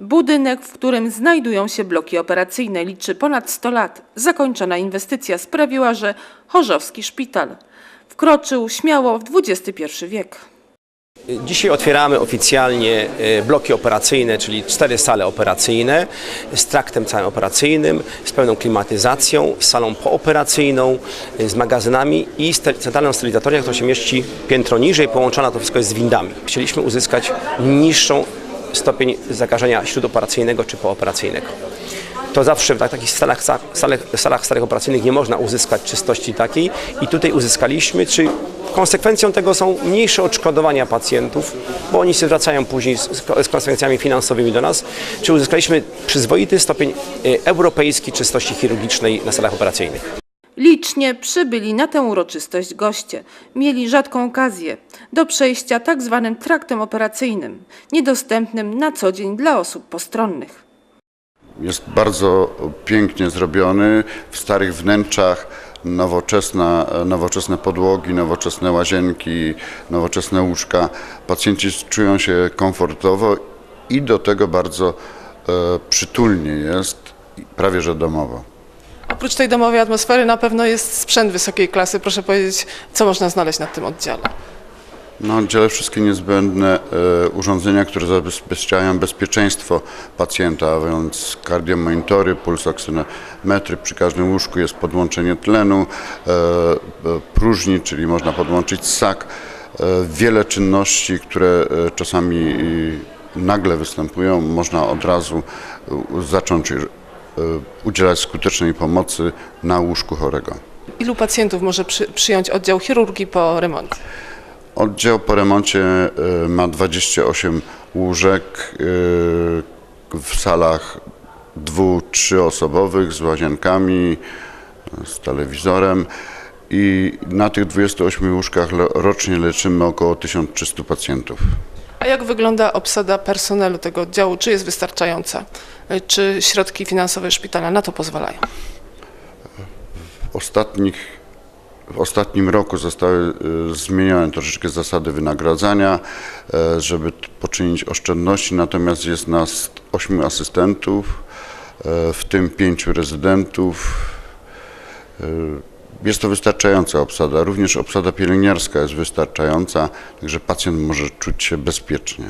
Budynek, w którym znajdują się bloki operacyjne, liczy ponad 100 lat. Zakończona inwestycja sprawiła, że Chorzowski Szpital wkroczył śmiało w XXI wiek. Dzisiaj otwieramy oficjalnie e, bloki operacyjne, czyli cztery sale operacyjne z traktem całym operacyjnym, z pełną klimatyzacją, z salą pooperacyjną, e, z magazynami i z centralną sterylizatorią, która się mieści piętro niżej, połączona to wszystko jest z windami. Chcieliśmy uzyskać niższą stopień zakażenia śródoperacyjnego czy pooperacyjnego. To zawsze w tak- takich salach, salach, salach starych operacyjnych nie można uzyskać czystości takiej i tutaj uzyskaliśmy, czy konsekwencją tego są mniejsze odszkodowania pacjentów, bo oni się zwracają później z, z konsekwencjami finansowymi do nas, czy uzyskaliśmy przyzwoity stopień e, europejski czystości chirurgicznej na salach operacyjnych. Licznie przybyli na tę uroczystość goście. Mieli rzadką okazję do przejścia tak zwanym traktem operacyjnym, niedostępnym na co dzień dla osób postronnych. Jest bardzo pięknie zrobiony, w starych wnętrzach, nowoczesna, nowoczesne podłogi, nowoczesne łazienki, nowoczesne łóżka. Pacjenci czują się komfortowo i do tego bardzo e, przytulnie jest, prawie że domowo. Oprócz tej domowej atmosfery na pewno jest sprzęt wysokiej klasy. Proszę powiedzieć, co można znaleźć na tym oddziale? Na oddziale wszystkie niezbędne e, urządzenia, które zabezpieczają bezpieczeństwo pacjenta, a więc kardiomonitory, pulsoksymetry, przy każdym łóżku jest podłączenie tlenu, e, e, próżni, czyli można podłączyć ssak. E, wiele czynności, które e, czasami nagle występują, można od razu e, zacząć udzielać skutecznej pomocy na łóżku chorego. Ilu pacjentów może przy, przyjąć oddział chirurgii po remoncie? Oddział po remoncie y, ma 28 łóżek y, w salach dwu, trzyosobowych z łazienkami, y, z telewizorem i na tych 28 łóżkach rocznie leczymy około 1300 pacjentów. A jak wygląda obsada personelu tego oddziału? Czy jest wystarczająca? Czy środki finansowe szpitala na to pozwalają? W ostatnich w ostatnim roku zostały y, zmienione troszeczkę zasady wynagradzania, e, żeby poczynić oszczędności, natomiast jest nas ośmiu asystentów, e, w tym pięciu rezydentów. Jest to wystarczająca obsada, również obsada pielęgniarska jest wystarczająca, także pacjent może czuć się bezpiecznie.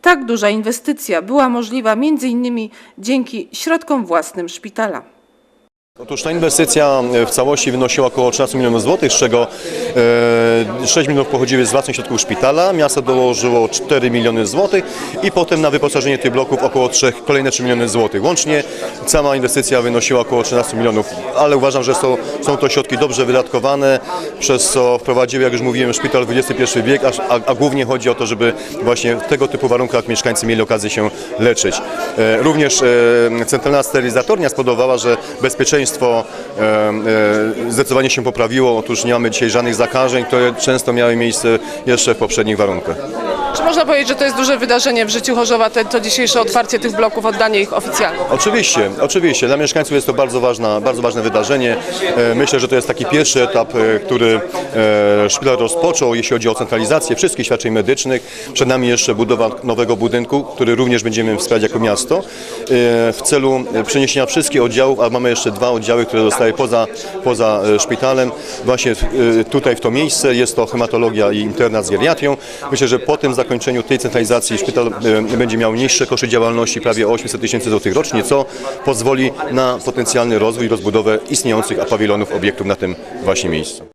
Tak duża inwestycja była możliwa m.in. dzięki środkom własnym szpitala. Otóż ta inwestycja w całości wynosiła około 13 milionów złotych, z czego e, 6 milionów pochodziły z własnych środków szpitala, miasto dołożyło 4 miliony złotych i potem na wyposażenie tych bloków około 3, kolejne 3 miliony złotych. Łącznie cała inwestycja wynosiła około 13 milionów, ale uważam, że są, są to środki dobrze wydatkowane, przez co wprowadziły, jak już mówiłem, szpital XXI wiek, a, a, głównie chodzi o to, żeby właśnie w tego typu warunkach mieszkańcy mieli okazję się leczyć. E, również e, centralna sterylizatornia spowodowała, że bezpieczeństwo e, e, zdecydowanie się poprawiło. Otóż nie mamy dzisiaj żadnych zakażeń, które często miały miejsce jeszcze w poprzednich warunkach. Czy można powiedzieć, że to jest duże wydarzenie w życiu Chorzowa, te, to dzisiejsze otwarcie tych bloków, oddanie ich oficjalnie? Oczywiście, oczywiście. Dla mieszkańców jest to bardzo, ważna, bardzo ważne wydarzenie. E, Myślę, że to jest taki pierwszy etap, który szpital rozpoczął, jeśli chodzi o centralizację wszystkich świadczeń medycznych. Przed nami jeszcze budowa nowego budynku, który również będziemy wspierać jako miasto w celu e, przeniesienia wszystkich oddziałów, a mamy jeszcze dwa oddziały, które zostały poza, poza e, szpitalem. Właśnie e, tutaj w to miejsce jest to hematologia i internat z geriatrią. Myślę, że po tym zakończeniu tej centralizacji szpital e, będzie miał niższe koszty działalności, prawie 800 tysięcy złotych rocznie, co pozwoli na potencjalny rozwój i rozbudowę istniejących pawilonów obiektów na tym właśnie miejscu.